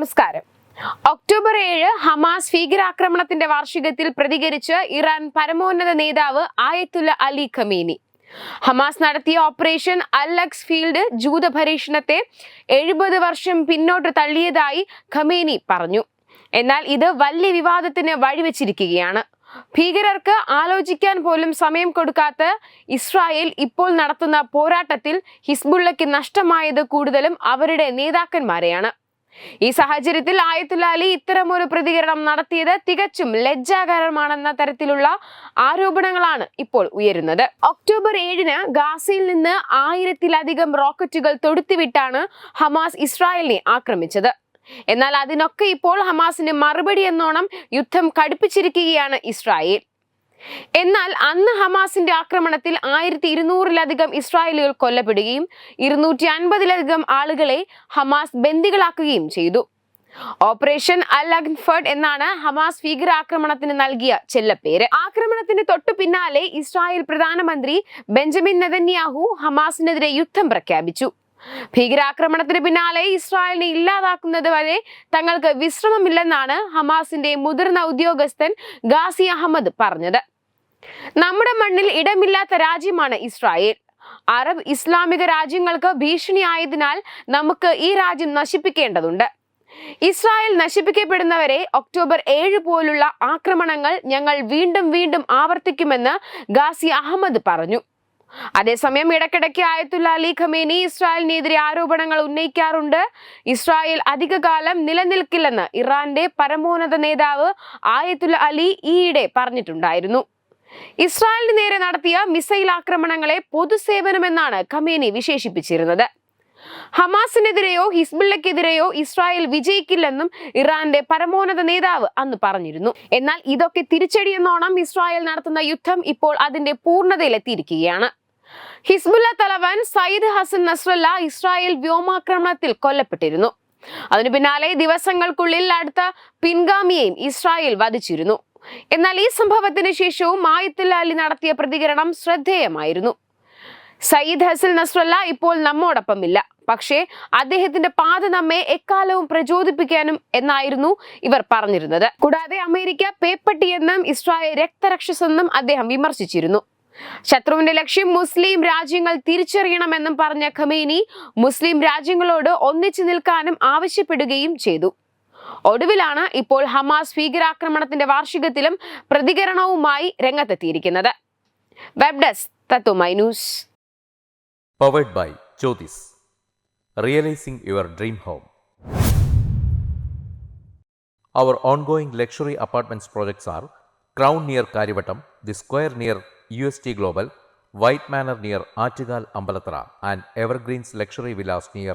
നമസ്കാരം. ഒക്ടോബർ ഏഴ് ഹമാസ് ഭീകരാക്രമണത്തിന്റെ വാർഷികത്തിൽ പ്രതികരിച്ച് ഇറാൻ പരമോന്നത നേതാവ് ആയത്തുല്ല അലി ഖമീനി. ഹമാസ് നടത്തിയ ഓപ്പറേഷൻ അല്ലക്സ് ഫീൽഡ് ജൂത പരീക്ഷണത്തെ എഴുപത് വർഷം പിന്നോട്ട് തള്ളിയതായി ഖമേനി പറഞ്ഞു. എന്നാൽ ഇത് വലിയ വിവാദത്തിന് വഴിവെച്ചിരിക്കുകയാണ്. ഭീകരർക്ക് ആലോചിക്കാൻ പോലും സമയം കൊടുക്കാത്ത ഇസ്രായേൽ ഇപ്പോൾ നടത്തുന്ന പോരാട്ടത്തിൽ ഹിസ്ബുള്ളയ്ക്ക് നഷ്ടമായത് കൂടുതലും അവരുടെ നേതാക്കന്മാരെയാണ്. ഈ സാഹചര്യത്തിൽ ആയത്തുലാലി ഇത്തരം ഇത്തരമൊരു പ്രതികരണം നടത്തിയത് തികച്ചും ലജ്ജാകരമാണെന്ന തരത്തിലുള്ള ആരോപണങ്ങളാണ് ഇപ്പോൾ ഉയരുന്നത്. ഒക്ടോബർ ഏഴിന് ഗാസയിൽ നിന്ന് ആയിരത്തിലധികം റോക്കറ്റുകൾ തൊടുത്തുവിട്ടാണ് ഹമാസ് ഇസ്രായേലിനെ ആക്രമിച്ചത്. എന്നാൽ അതിനൊക്കെ ഇപ്പോൾ ഹമാസിന് മറുപടി എന്നോണം യുദ്ധം കടുപ്പിച്ചിരിക്കുകയാണ് ഇസ്രായേൽ. എന്നാൽ അന്ന് ഹമാസിന്റെ ആക്രമണത്തിൽ ആയിരത്തി ഇരുന്നൂറിലധികം ഇസ്രായേലുകൾ കൊല്ലപ്പെടുകയും ഇരുന്നൂറ്റി അൻപതിലധികം ആളുകളെ ഹമാസ് ബന്ദികളാക്കുകയും ചെയ്തു. ഓപ്പറേഷൻ അൽ എന്നാണ് ഹമാസ് ഭീകരാക്രമണത്തിന് നൽകിയ ചെല്ലപ്പേര്. ആക്രമണത്തിന് തൊട്ടു പിന്നാലെ ഇസ്രായേൽ പ്രധാനമന്ത്രി ബെഞ്ചമിൻ നെതന്യാഹു ഹമാസിനെതിരെ യുദ്ധം പ്രഖ്യാപിച്ചു. ഭീകരാക്രമണത്തിന് പിന്നാലെ ഇസ്രായേലിനെ ഇല്ലാതാക്കുന്നത് വരെ തങ്ങൾക്ക് വിശ്രമമില്ലെന്നാണ് ഹമാസിന്റെ മുതിർന്ന ഉദ്യോഗസ്ഥൻ ഗാസി അഹമ്മദ് പറഞ്ഞത്. നമ്മുടെ മണ്ണിൽ ഇടമില്ലാത്ത രാജ്യമാണ് ഇസ്രായേൽ. അറബ് ഇസ്ലാമിക രാജ്യങ്ങൾക്ക് ഭീഷണിയായതിനാൽ നമുക്ക് ഈ രാജ്യം നശിപ്പിക്കേണ്ടതുണ്ട്. ഇസ്രായേൽ നശിപ്പിക്കപ്പെടുന്നവരെ ഒക്ടോബർ ഏഴ് പോലുള്ള ആക്രമണങ്ങൾ ഞങ്ങൾ വീണ്ടും വീണ്ടും ആവർത്തിക്കുമെന്ന് ഗാസി അഹമ്മദ് പറഞ്ഞു. അതേസമയം ഇടക്കിടയ്ക്ക് ആയത്തുല്ല അലി ഖമേനി ഇസ്രായേലിനെതിരെ ആരോപണങ്ങൾ ഉന്നയിക്കാറുണ്ട്. ഇസ്രായേൽ അധികകാലം നിലനിൽക്കില്ലെന്ന് ഇറാന്റെ പരമോന്നത നേതാവ് ആയത്തുല്ല അലി ഈയിടെ പറഞ്ഞിട്ടുണ്ടായിരുന്നു. ഇസ്രായേലിന് നേരെ നടത്തിയ മിസൈൽ ആക്രമണങ്ങളെ പൊതുസേവനമെന്നാണ് ഖമേനി വിശേഷിപ്പിച്ചിരുന്നത്. ഹമാസിനെതിരെയോ ഹിസ്ബുള്ളക്കെതിരെയോ ഇസ്രായേൽ വിജയിക്കില്ലെന്നും ഇറാന്റെ പരമോന്നത നേതാവ് അന്ന് പറഞ്ഞിരുന്നു. എന്നാൽ ഇതൊക്കെ തിരിച്ചടിയെന്നോണം ഇസ്രായേൽ നടത്തുന്ന യുദ്ധം ഇപ്പോൾ അതിന്റെ പൂർണതയിലെത്തിയിരിക്കുകയാണ്. ഹിസ്ബുല്ല തലവൻ സയ്യിദ് ഹസൻ നസ്രല്ല ഇസ്രായേൽ വ്യോമാക്രമണത്തിൽ കൊല്ലപ്പെട്ടിരുന്നു. അതിനു പിന്നാലെ ദിവസങ്ങൾക്കുള്ളിൽ അടുത്ത പിൻഗാമിയെയും ഇസ്രായേൽ വധിച്ചിരുന്നു. എന്നാൽ ഈ സംഭവത്തിന് ശേഷവും ആയത്തുല്ല അലി നടത്തിയ പ്രതികരണം ശ്രദ്ധേയമായിരുന്നു. സയ്യിദ് ഹസൽ നസ്രല്ല ഇപ്പോൾ നമ്മോടൊപ്പമില്ല. പക്ഷേ അദ്ദേഹത്തിന്റെ പാത നമ്മെ എക്കാലവും പ്രചോദിപ്പിക്കാനും എന്നായിരുന്നു ഇവർ പറഞ്ഞിരുന്നത്. കൂടാതെ അമേരിക്ക പേപ്പട്ടിയെന്നും ഇസ്രായേൽ രക്തരക്ഷസെന്നും അദ്ദേഹം വിമർശിച്ചിരുന്നു. ശത്രുവിന്റെ ലക്ഷ്യം മുസ്ലിം രാജ്യങ്ങൾ തിരിച്ചറിയണമെന്നും പറഞ്ഞ ഖമേനി മുസ്ലിം രാജ്യങ്ങളോട് ഒന്നിച്ചു നിൽക്കാനും ആവശ്യപ്പെടുകയും ചെയ്തു. ഒടുവിലാണ് ഇപ്പോൾ ഹമാസ് ഭീകരാക്രമണത്തിന്റെ വാർഷികത്തിലും പ്രതികരണവുമായി രംഗത്തെത്തിയിരിക്കുന്നത് web desk Tathwamayi news powered by Jyothis realising your dream home Our ongoing luxury apartments projects are Crown near Karivattam, The Square near UST Global, White Manor near Achigal Ambalatra, and Evergreens Luxury Villas near